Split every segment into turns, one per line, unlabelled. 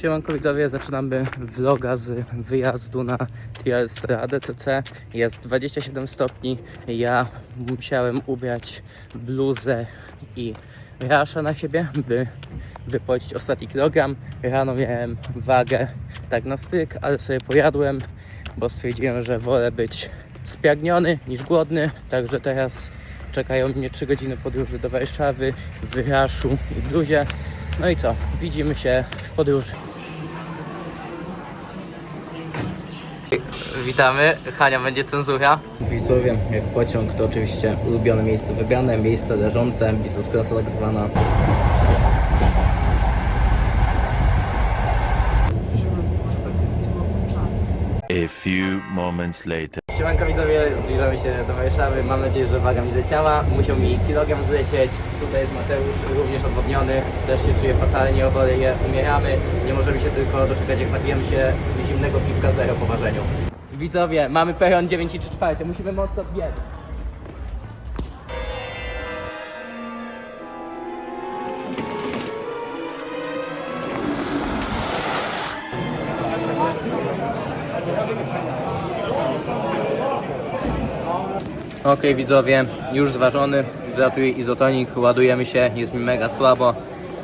Siemanko widzowie, zaczynamy vloga z wyjazdu na TRS ADCC. Jest 27 stopni. Ja musiałem ubrać bluzę i rasza na siebie, by wypłacić ostatni kilogram. Rano miałem wagę tak na styk, ale sobie pojadłem, bo stwierdziłem, że wolę być spragniony niż głodny. Także teraz czekają mnie 3 godziny podróży do Warszawy w raszu i bluzie. No i co? Widzimy się w podróży. Witamy. Hania będzie cenzura. Widzowie, jak pociąg to oczywiście ulubione miejsce wybrane, miejsce leżące, biznesklasa tak zwana.
A few moments later.
Siemanko widzowie, zbliżamy się do Warszawy. Mam nadzieję, że waga mi zleciała. Musiał mi kilogram zlecieć. Tutaj jest Mateusz, również odwodniony. Też się czuje fatalnie, oboleje, umieramy. Nie możemy się tylko doczekać, jak napijemy się zimnego piwka zero po ważeniu. Widzowie, mamy peron 9 i 3 czwarte. Musimy mocno biec. Okej widzowie, już zważony, wlatuje izotonik, ładujemy się, jest mi mega słabo.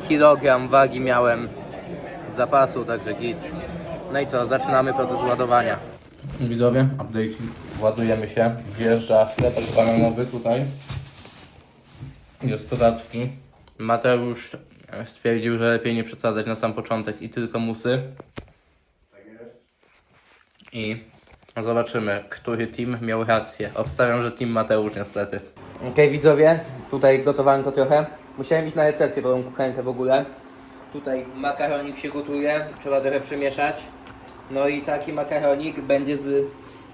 Kilogram wagi miałem zapasu, także git. No i co, zaczynamy proces ładowania. Widzowie, update, ładujemy się, wjeżdża chlebek bananowy tutaj. Jest dodatki. Mateusz stwierdził, że lepiej nie przesadzać na sam początek i tylko musy. I zobaczymy, który team miał rację. Obstawiam, że team Mateusz niestety. Okej widzowie, tutaj gotowanko trochę. Musiałem iść na recepcję po tą kuchenkę w ogóle. Tutaj makaronik się gotuje, trzeba trochę przymieszać. No i taki makaronik będzie z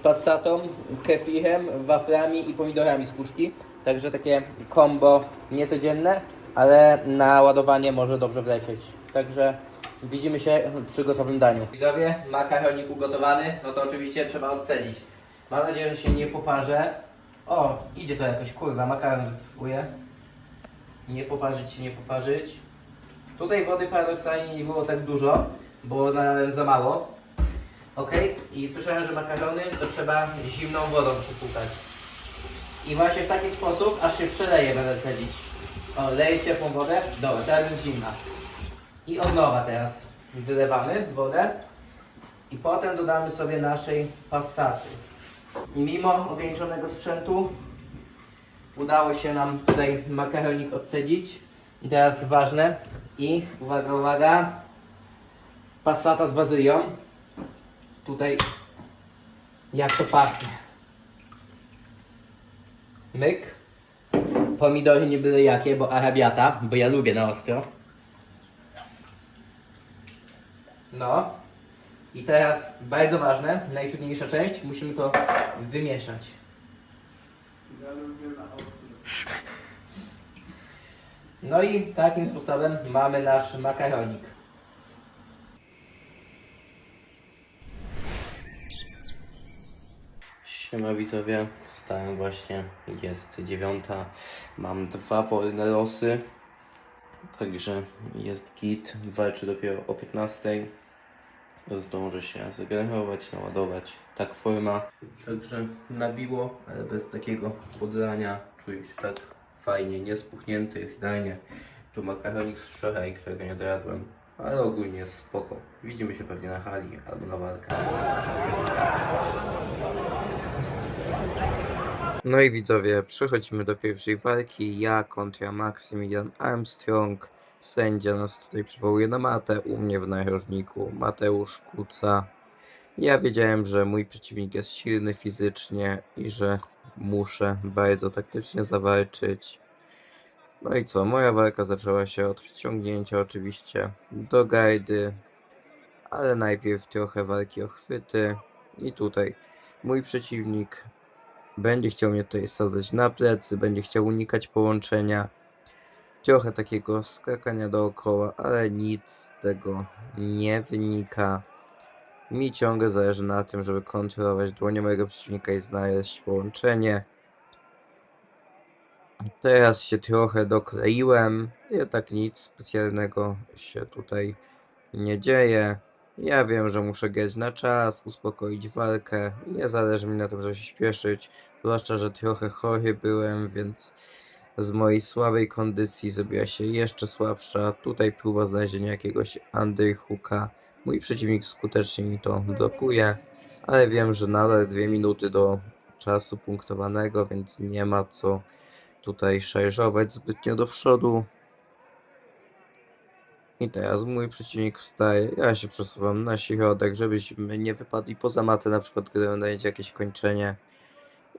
passatą, kefirem, waflami i pomidorami z puszki. Także takie combo niecodzienne, ale na ładowanie może dobrze wlecieć. Także widzimy się przy gotowym daniu. Widzowie, makaronik ugotowany, no to oczywiście trzeba odcelić. Mam nadzieję, że się nie poparzę. O, idzie to jakoś, kurwa, makaron wysypuje. Nie poparzyć się, nie poparzyć. Tutaj wody paradoksalnie nie było tak dużo, bo nalałem za mało. Ok, i słyszałem, że makarony to trzeba zimną wodą przypłukać. I właśnie w taki sposób, aż się przeleje, będę cedzić. O, leję ciepłą wodę. Dobra, teraz jest zimna. I od nowa teraz wylewamy wodę. I potem dodamy sobie naszej passaty. Mimo ograniczonego sprzętu udało się nam tutaj makaronik odcedzić. I teraz ważne. I uwaga, uwaga. Passata z bazylią. Tutaj jak to pachnie. Myk. Pomidory nie byle jakie, bo arabiata, bo ja lubię na ostro. No. I teraz bardzo ważne, najtrudniejsza część, musimy to wymieszać. No i takim sposobem mamy nasz makaronik. Siema widzowie, wstałem właśnie, jest dziewiąta, mam dwa wolne losy, także jest git, walczę dopiero o 15, zdążę się zregenerować, naładować, tak forma. Także nabiło, ale bez takiego podlania, czuję się tak fajnie, niespuchnięty, jest idealnie. Tu makaronik z wczoraj, którego nie dojadłem, ale ogólnie jest spoko. Widzimy się pewnie na hali albo na walkę. No i widzowie, przechodzimy do pierwszej walki. Ja kontra Maximilian Armstrong. Sędzia nas tutaj przywołuje na matę. U mnie w narożniku Mateusz Kuca. Ja wiedziałem, że mój przeciwnik jest silny fizycznie i że muszę bardzo taktycznie zawalczyć. No i co? Moja walka zaczęła się od wciągnięcia oczywiście do gajdy, ale najpierw trochę walki o chwyty. I tutaj mój przeciwnik będzie chciał mnie tutaj sadzać na plecy, będzie chciał unikać połączenia. Trochę takiego skakania dookoła, ale nic z tego nie wynika. Mi ciągle zależy na tym, żeby kontrolować dłonie mojego przeciwnika i znaleźć połączenie. Teraz się trochę dokleiłem. Tak nic specjalnego się tutaj
nie dzieje. Ja wiem, że muszę grać na czas, uspokoić walkę. Nie zależy mi na tym, żeby się śpieszyć. Zwłaszcza, że trochę chory byłem, więc z mojej słabej kondycji zrobiła się jeszcze słabsza. Tutaj próba znalezienia jakiegoś underhooka. Mój przeciwnik skutecznie mi to blokuje, ale wiem, że nadal dwie minuty do czasu punktowanego, więc nie ma co tutaj szarżować zbytnio do przodu. I teraz mój przeciwnik wstaje, ja się przesuwam na środek, żebyśmy nie wypadli poza matę, na przykład gdy będzie jakieś kończenie.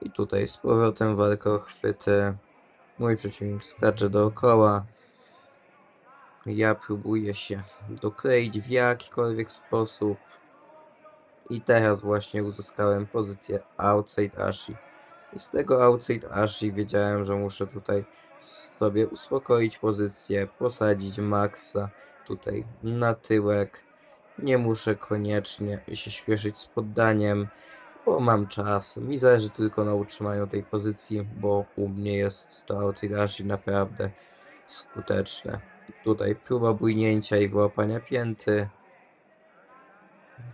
I tutaj z powrotem walka o chwyty. Mój przeciwnik skacze dookoła. Ja próbuję się dokleić w jakikolwiek sposób. I teraz właśnie uzyskałem pozycję outside Ashi. I z tego outside Ashi wiedziałem, że muszę tutaj sobie uspokoić pozycję, posadzić Maxa tutaj na tyłek. Nie muszę koniecznie się śpieszyć z poddaniem, bo mam czas. Mi zależy tylko na utrzymaniu tej pozycji, bo u mnie jest to outside Ashi naprawdę skuteczne. Tutaj próba bujnięcia i wyłapania pięty.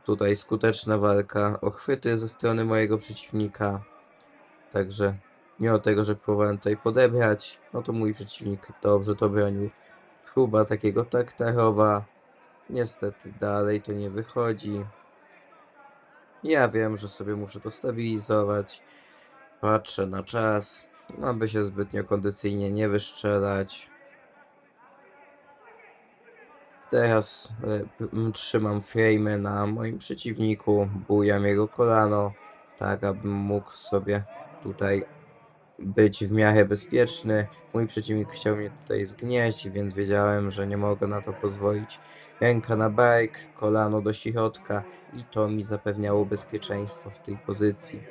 Tutaj skuteczna walka o chwyty ze strony mojego przeciwnika. Także mimo tego, że próbowałem tutaj podebrać, no to mój przeciwnik dobrze to bronił. Próba takiego taktarowa. Niestety dalej to nie wychodzi. Ja wiem, że sobie muszę to stabilizować. Patrzę na czas, aby się zbytnio kondycyjnie nie wystrzelać. Teraz m, trzymam frame na moim przeciwniku, bujam jego kolano, tak abym mógł sobie tutaj być w miarę bezpieczny. Mój przeciwnik chciał mnie tutaj zgnieść, więc wiedziałem, że nie mogę na to pozwolić. Ręka na bark, kolano do środka i to mi zapewniało bezpieczeństwo w tej pozycji.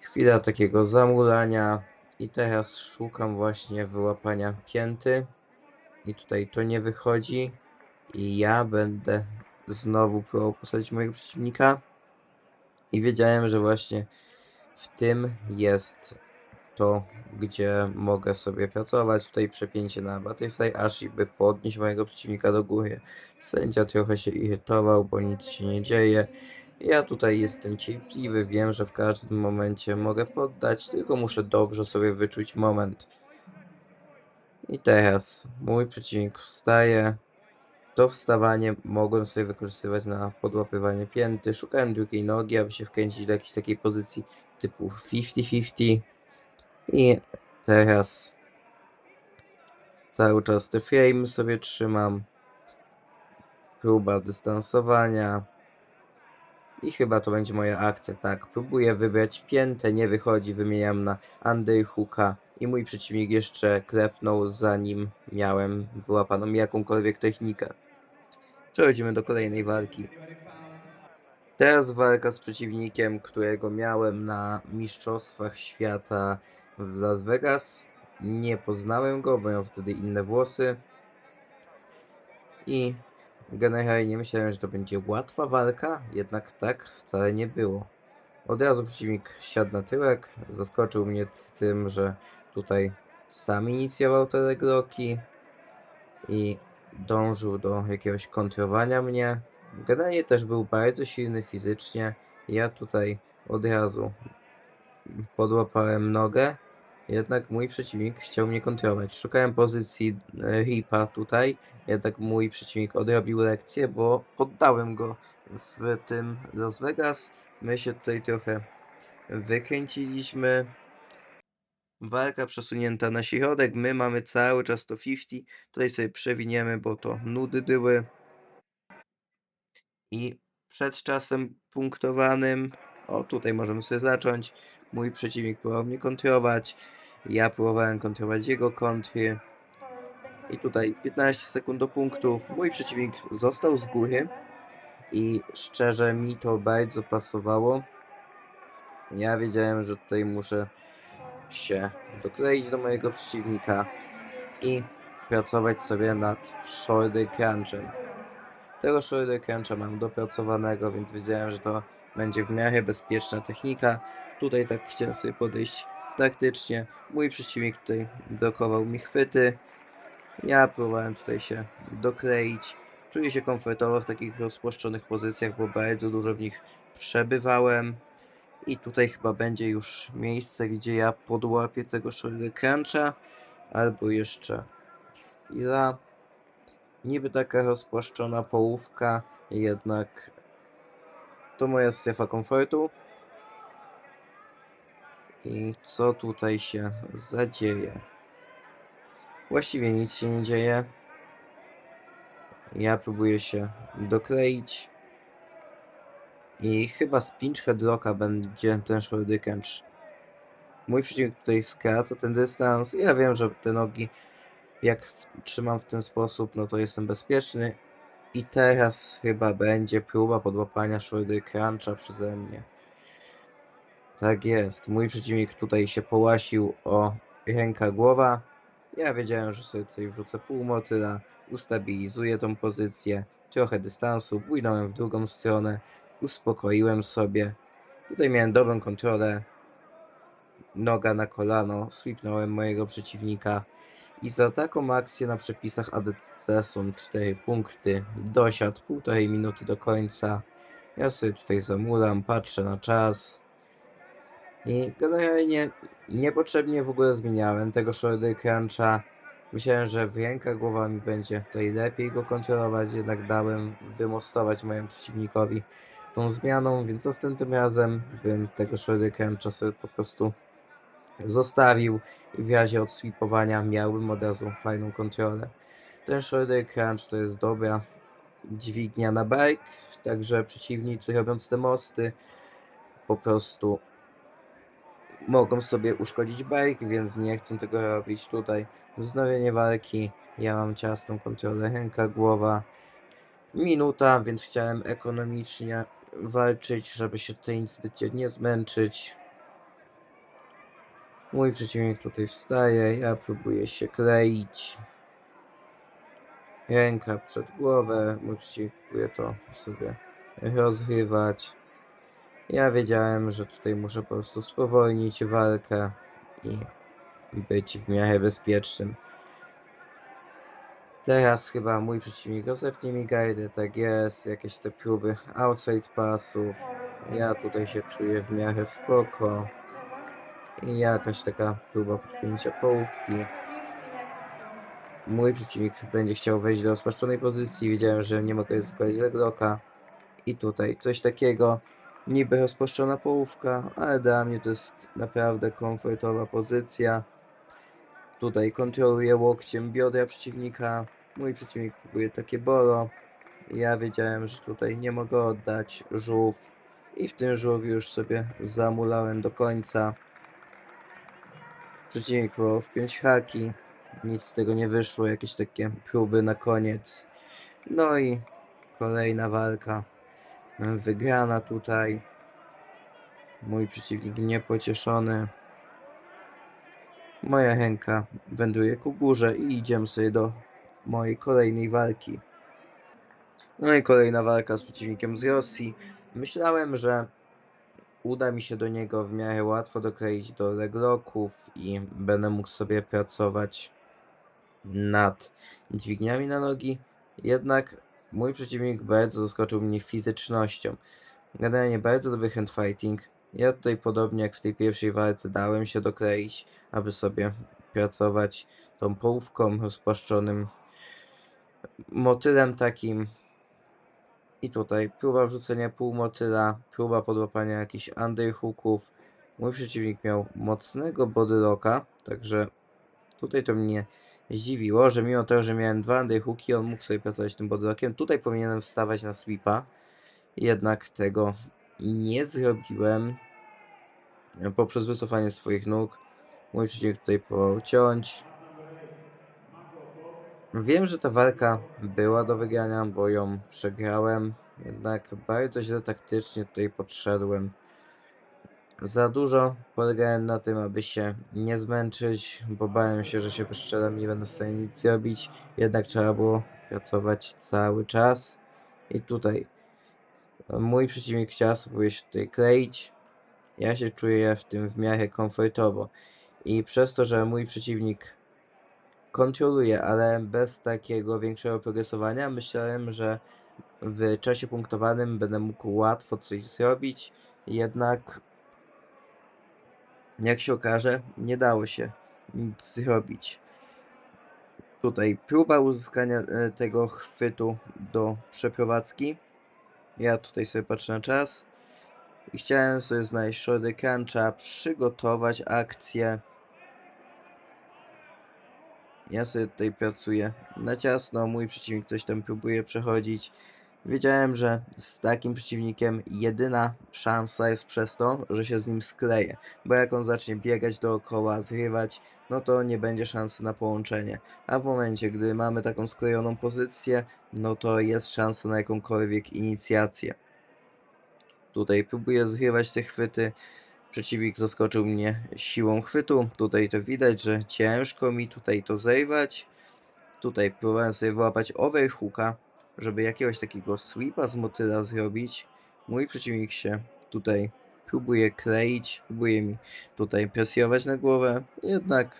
Chwila takiego zamulania i teraz szukam właśnie wyłapania pięty. I tutaj to nie wychodzi. I ja będę znowu próbował posadzić mojego przeciwnika. I wiedziałem, że właśnie w tym jest to, gdzie mogę sobie pracować. Tutaj przepięcie na Butterfly Ashi, by podnieść mojego przeciwnika do góry. Sędzia trochę się irytował, bo nic się nie dzieje. Ja tutaj jestem cierpliwy, wiem, że w każdym momencie mogę poddać, tylko muszę dobrze sobie wyczuć moment. I teraz mój przeciwnik wstaje. To wstawanie mogłem sobie wykorzystywać na podłapywanie pięty. Szukałem drugiej nogi, aby się wkręcić do jakiejś takiej pozycji typu 50-50. I teraz cały czas te frame sobie trzymam. Próba dystansowania. I chyba to będzie moja akcja, tak. Próbuję wybrać piętę, nie wychodzi, wymieniam na underhooka i mój przeciwnik jeszcze klepnął zanim miałem wyłapaną jakąkolwiek technikę. Przechodzimy do kolejnej walki. Teraz walka z przeciwnikiem, którego miałem na Mistrzostwach Świata w Las Vegas. Nie poznałem go, bo miał wtedy inne włosy. I generalnie myślałem, że to będzie łatwa walka, jednak tak wcale nie było. Od razu przeciwnik siadł na tyłek, zaskoczył mnie tym, że tutaj sam inicjował te legloki i dążył do jakiegoś kontrowania mnie. Generalnie też był bardzo silny fizycznie. Ja tutaj od razu podłapałem nogę, jednak mój przeciwnik chciał mnie kontrować. Szukałem pozycji e, Ripa tutaj, jednak mój przeciwnik odrobił lekcję, bo poddałem go w tym Las Vegas. My się tutaj trochę wykręciliśmy. Walka przesunięta na środek, my mamy cały czas to 50. Tutaj sobie przewiniemy, bo to nudy były. I przed czasem punktowanym, o tutaj możemy sobie zacząć. Mój przeciwnik próbował mnie kontrować, ja próbowałem kontrować jego kontry. I tutaj 15 sekund do punktów. Mój przeciwnik został z góry i szczerze mi to bardzo pasowało. Ja wiedziałem, że tutaj muszę się dokleić do mojego przeciwnika i pracować sobie nad shoulder crunchem. Tego shoulder mam dopracowanego, więc wiedziałem, że to będzie w miarę bezpieczna technika. Tutaj tak chciałem sobie podejść taktycznie. Mój przeciwnik tutaj blokował mi chwyty. Ja próbowałem tutaj się dokleić. Czuję się komfortowo w takich rozpłaszczonych pozycjach, bo bardzo dużo w nich przebywałem. I tutaj chyba będzie już miejsce, gdzie ja podłapię tego shoulder. Albo jeszcze chwila. Niby taka rozpłaszczona połówka, jednak to moja strefa komfortu. I co tutaj się zadzieje? Właściwie nic się nie dzieje. Ja próbuję się dokleić. I chyba z pinch headlocka będzie ten crunch. Mój przeciwnik tutaj skraca ten dystans. Ja wiem, że te nogi, jak trzymam w ten sposób, no to jestem bezpieczny. I teraz chyba będzie próba podłapania shoulder cruncha przeze mnie. Tak jest. Mój przeciwnik tutaj się połasił o ręka głowa. Ja wiedziałem, że sobie tutaj wrzucę pół motyla, ustabilizuję tą pozycję, trochę dystansu, bójnąłem w drugą stronę, uspokoiłem sobie. Tutaj miałem dobrą kontrolę. Noga na kolano, sweepnąłem mojego przeciwnika. I za taką akcję na przepisach ADCC są 4 punkty. Dosiadł półtorej minuty do końca. Ja sobie tutaj zamulam, patrzę na czas. I generalnie niepotrzebnie w ogóle zmieniałem tego shoulder cruncha. Myślałem, że w rękach głowa mi będzie tutaj lepiej go kontrolować, jednak dałem wymostować mojemu przeciwnikowi tą zmianą, więc następnym razem bym tego shoulder cruncha sobie po prostu zostawił i w razie odsweepowania miałbym od razu fajną kontrolę. Ten shoulder crunch to jest dobra dźwignia na bike, także przeciwnicy robiąc te mosty po prostu mogą sobie uszkodzić bike, więc nie chcę tego robić tutaj. Wznowienie walki, ja mam ciasną kontrolę ręka, głowa, minuta, więc chciałem ekonomicznie walczyć, żeby się tutaj zbytnio nie zmęczyć. Mój przeciwnik tutaj wstaje, ja próbuję się kleić. Ręka przed głowę, mój przeciwnik próbuje to sobie rozrywać. Ja wiedziałem, że tutaj muszę po prostu spowolnić walkę i być w miarę bezpiecznym. Teraz chyba mój przeciwnik rozepnie mi guide, tak jest, jakieś te próby outside passów. Ja tutaj się czuję w miarę spoko. I jakaś taka próba podpięcia połówki. Mój przeciwnik będzie chciał wejść do rozpaszczonej pozycji. Wiedziałem, że nie mogę ryzykować leglocka. I tutaj coś takiego. Niby rozpuszczona połówka, ale dla mnie to jest naprawdę komfortowa pozycja. Tutaj kontroluję łokciem biodra przeciwnika. Mój przeciwnik próbuje takie bolo. Ja wiedziałem, że tutaj nie mogę oddać żółw. I w tym żółwiu już sobie zamulałem do końca. Przeciwnik próbował wpiąć haki. Nic z tego nie wyszło. Jakieś takie próby na koniec. No i kolejna walka. Wygrana tutaj. Mój przeciwnik niepocieszony. Moja ręka wędruje ku górze i idziemy sobie do mojej kolejnej walki. No i kolejna walka z przeciwnikiem z Rosji. Myślałem, że uda mi się do niego w miarę łatwo dokleić do leglocków i będę mógł sobie pracować nad dźwigniami na nogi. Jednak mój przeciwnik bardzo zaskoczył mnie fizycznością. Generalnie bardzo dobry handfighting. Ja tutaj podobnie jak w tej pierwszej walce dałem się dokleić, aby sobie pracować tą połówką, rozpłaszczonym motylem takim. I tutaj próba wrzucenia półmotyla, próba podłapania jakichś underhooków. Mój przeciwnik miał mocnego bodylocka, także tutaj to mnie zdziwiło, że mimo tego, że miałem dwa underhooki, on mógł sobie pracować tym bodylockiem. Tutaj powinienem wstawać na sweepa, jednak tego nie zrobiłem poprzez wycofanie swoich nóg. Mój przeciwnik tutaj próbował ciąć. Wiem, że ta walka była do wygrania, bo ją przegrałem, jednak bardzo źle taktycznie tutaj podszedłem. Za dużo polegałem na tym, aby się nie zmęczyć, bo bałem się, że się wystrzelam i nie będę w stanie nic zrobić. Jednak trzeba było pracować cały czas. I tutaj mój przeciwnik chciał spróbuje się tutaj kleić. Ja się czuję w tym w miarę komfortowo. I przez to, że mój przeciwnik kontroluję, ale bez takiego większego progresowania myślałem, że w czasie punktowanym będę mógł łatwo coś zrobić, jednak jak się okaże, nie dało się nic zrobić. Tutaj próba uzyskania e, tego chwytu do przeprowadzki. Ja tutaj sobie patrzę na czas. I chciałem sobie znaleźć shorty cruncha, przygotować akcję. Ja sobie tutaj pracuję na ciasno, mój przeciwnik coś tam próbuje przechodzić. Wiedziałem, że z takim przeciwnikiem jedyna szansa jest przez to, że się z nim skleję. Bo jak on zacznie biegać dookoła, zrywać, no to nie będzie szansy na połączenie. A w momencie, gdy mamy taką sklejoną pozycję, no to jest szansa na jakąkolwiek inicjację. Tutaj próbuję zrywać te chwyty. Przeciwnik zaskoczył mnie siłą chwytu. Tutaj to widać, że ciężko mi tutaj to zerwać. Tutaj próbowałem sobie wyłapać overhooka, żeby jakiegoś takiego sweepa z motyla zrobić. Mój przeciwnik się tutaj próbuje kleić, próbuje mi tutaj presjować na głowę, jednak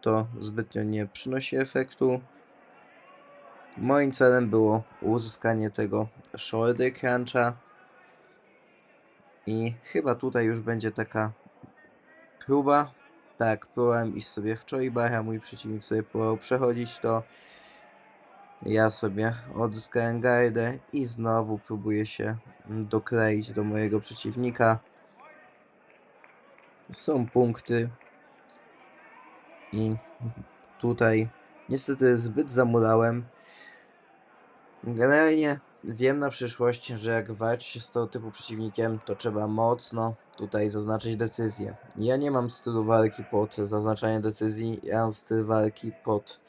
to zbytnio nie przynosi efektu. Moim celem było uzyskanie tego shoulder cruncha i chyba tutaj już będzie taka próba. Tak, próbowałem iść sobie w Choibara, mój przeciwnik sobie próbował przechodzić to. Ja sobie odzyskałem gardę i znowu próbuję się dokleić do mojego przeciwnika. Są punkty i tutaj niestety zbyt zamulałem. Generalnie wiem na przyszłość, że jak walczyć z tego typu przeciwnikiem, to trzeba mocno tutaj zaznaczyć decyzję. Ja nie mam stylu walki pod zaznaczanie decyzji, ja mam styl walki pod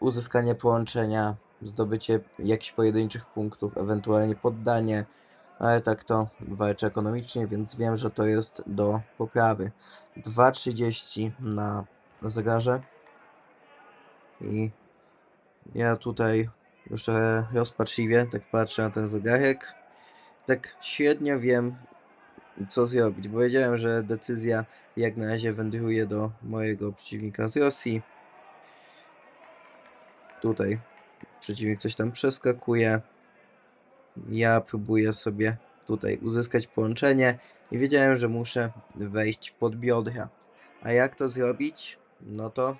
uzyskanie połączenia, zdobycie jakichś pojedynczych punktów, ewentualnie poddanie, ale tak to walczę ekonomicznie, więc wiem, że to jest do poprawy. 2.30 na zegarze i ja tutaj już trochę rozpaczliwie tak patrzę na ten zegarek. Tak średnio wiem, co zrobić, bo wiedziałem, że decyzja jak na razie wędruje do mojego przeciwnika z Rosji. Tutaj przeciwnik coś tam przeskakuje. Ja próbuję sobie tutaj uzyskać połączenie i wiedziałem, że muszę wejść pod biodra. A jak to zrobić? No to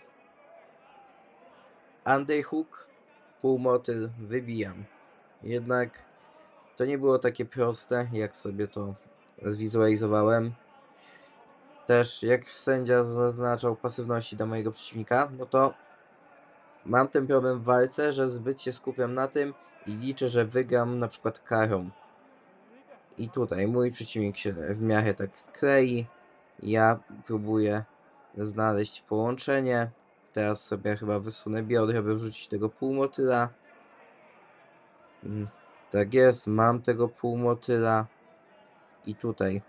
underhook, półmotyl, wybijam. Jednak to nie było takie proste, jak sobie to zwizualizowałem. Też jak sędzia zaznaczał pasywności dla mojego przeciwnika, no to mam ten problem w walce, że zbyt się skupiam na tym i liczę, że wygram na przykład karą. I tutaj mój przeciwnik się w miarę tak klei. Ja próbuję znaleźć połączenie. Teraz sobie chyba wysunę biodra, by wrzucić tego półmotyla. Mm, Tak jest, mam tego półmotyla. I tutaj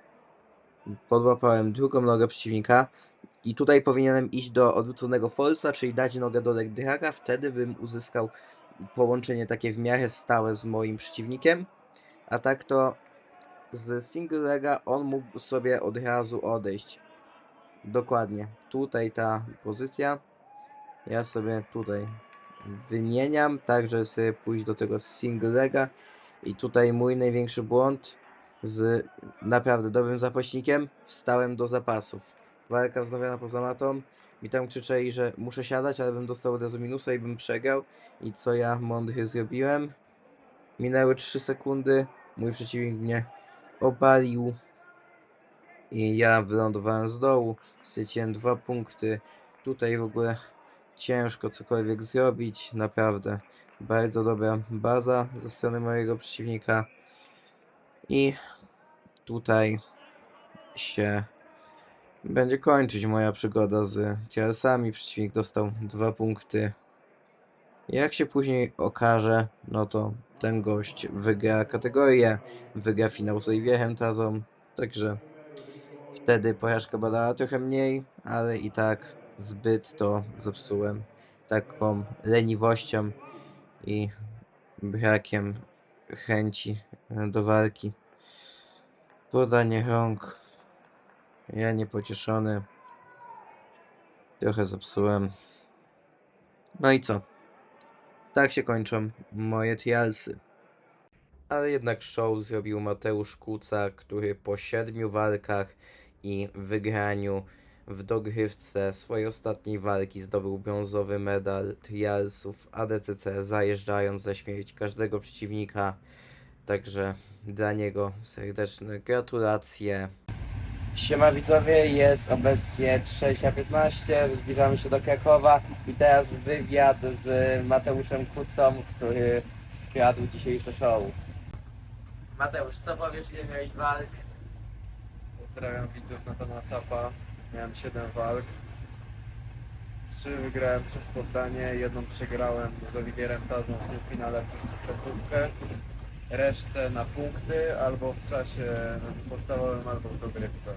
podłapałem drugą nogę przeciwnika. I tutaj powinienem iść do odwróconego forsa, czyli dać nogę do leg draga. Wtedy bym uzyskał połączenie takie w miarę stałe z moim przeciwnikiem. A tak to z single lega on mógł sobie od razu odejść. Dokładnie. Tutaj ta pozycja. Ja sobie tutaj wymieniam, tak żeby sobie pójść do tego single lega. I tutaj mój największy błąd z naprawdę dobrym zapaśnikiem wstałem do zapasów. Walka wznowiona poza matą. Mi tam krzyczeli, że muszę siadać, ale bym dostał od razu minusa i bym przegrał. I co ja mądry zrobiłem? Minęły 3 sekundy. Mój przeciwnik mnie obalił. I ja wylądowałem z dołu. Straciłem dwa punkty. Tutaj w ogóle ciężko cokolwiek zrobić. Naprawdę bardzo dobra baza ze strony mojego przeciwnika. I tutaj się będzie kończyć moja przygoda z TRS-ami. Przeciwnik dostał dwa punkty. Jak się później okaże, no to ten gość wygra kategorię, wygra finał z Oliwierem Tazą, także wtedy porażka badała trochę mniej, ale i tak zbyt to zepsułem taką leniwością i brakiem chęci do walki. Podanie rąk. Ja niepocieszony. Trochę zepsułem. No i co? Tak się kończą moje trialsy. Ale jednak show zrobił Mateusz Kuca, który po siedmiu walkach i wygraniu w dogrywce swojej ostatniej walki zdobył brązowy medal trialsów ADCC, zajeżdżając za śmierć każdego przeciwnika. Także dla niego serdeczne gratulacje.
Siema widzowie, jest obecnie 3.15, zbliżamy się do Krakowa i teraz wywiad z Mateuszem Kucą, który skradł dzisiejsze show. Mateusz, co powiesz, ile miałeś walk?
Pozdrawiam widzów na Tana Sapa. Miałem 7 walk. 3 wygrałem przez poddanie, jedną przegrałem z Oliwierem Tazą w półfinale przez sklepówkę. Resztę na punkty albo w czasie podstawowym, albo w dogrywce.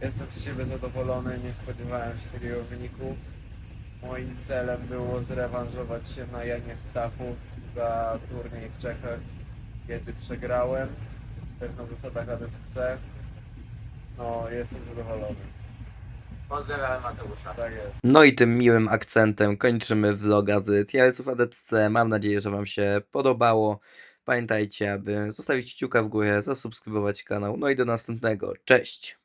Jestem z siebie zadowolony, nie spodziewałem się takiego wyniku. Moim celem było zrewanżować się na Janie Stachu za turniej w Czechach, kiedy przegrałem, też na zasadach ADCC. No, jestem zadowolony.
Pozdrawiam Mateusza.
Tak jest.
No i tym miłym akcentem kończymy vloga z TRS-ów ADCC. Mam nadzieję, że Wam się podobało. Pamiętajcie, aby zostawić kciuka w górę, zasubskrybować kanał. No i do następnego. Cześć!